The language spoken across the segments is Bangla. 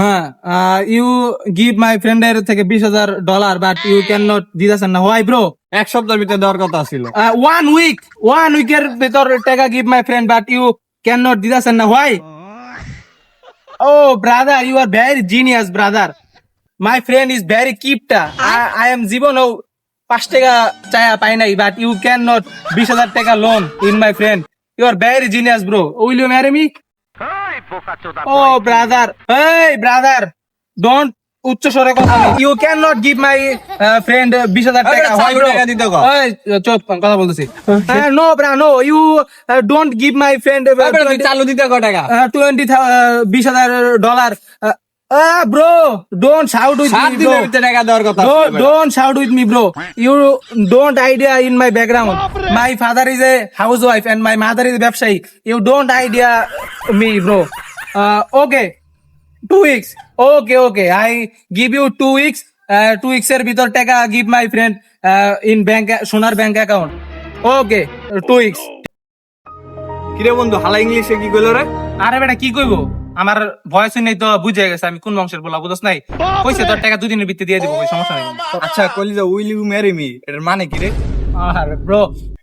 হ্যাঁ ইউ গিভ মাই ফ্রেন্ডের থেকে বিশ হাজার dollar but you can not দিতেছেন না। হোয়াই ব্রো এক সপ্তাহের ভিতরে দেওয়ার কথা ছিল। ওয়ান উইক ওয়ান উইকের ভিতর টাকা give my friend but you can not দিতেছেন না। Why O brother you are very genius brother my friend is very কিপটা আই এম জীবন ও পাঁচ টাকা চায়া পাই নাই বাট ইউ ক্যান নট বিশ হাজার টাকা loan in my friend you are very genius bro will you marry me O brother এই ব্রাদার ডোন্ট উচ্চ স্বরে কথা you can not give my friend বিশ হাজার টাকা ব্রো কথা বলতেছি। No bro no you don't give my friend চালু দিতে কয় টাকা। টোয়েন্টি বিশ হাজার dollar bro don't shout with me bro টাকা দেওয়ার কথা don't shout with me, bro. You don't idea in my background. My father is a housewife and my mother is a ব্যবসায়ী. You don't idea me, bro. Uh, okay. Two weeks. Okay, okay. I give you two weeks. Uh, two weeks এর ভিতর টাকা give my friend uh, in bank সোনার bank account okay two weeks কিরে বন্ধু হালা ইংলিশে কি কইলো রে? আরে বেটা কি কইবো? আমার ভয়েস নেই তো বুঝে গেছে আমি কোন বংশের বলা বুঝছ নাই? কইছে তোর টাকা দুদিনের ভিত্তি দিয়ে দিব ওই সমস্যা নেই। আচ্ছা কইলি যে উইল ইউ ম্যারি মি এটার মানে কি রে? আরে ব্রো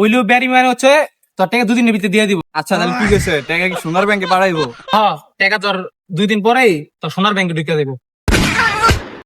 উইল ইউ ব্যারি মানে হচ্ছে তোর টাকা দুদিন ভিতরে দিয়ে দিব। আচ্ছা তাহলে ঠিক আছে টাকা কি সোনার ব্যাংকে পাঠাইবো? হ্যাঁ টাকা তোর দুই দিন পরেই তোর সোনার ব্যাংকে ঢুকে দেবো।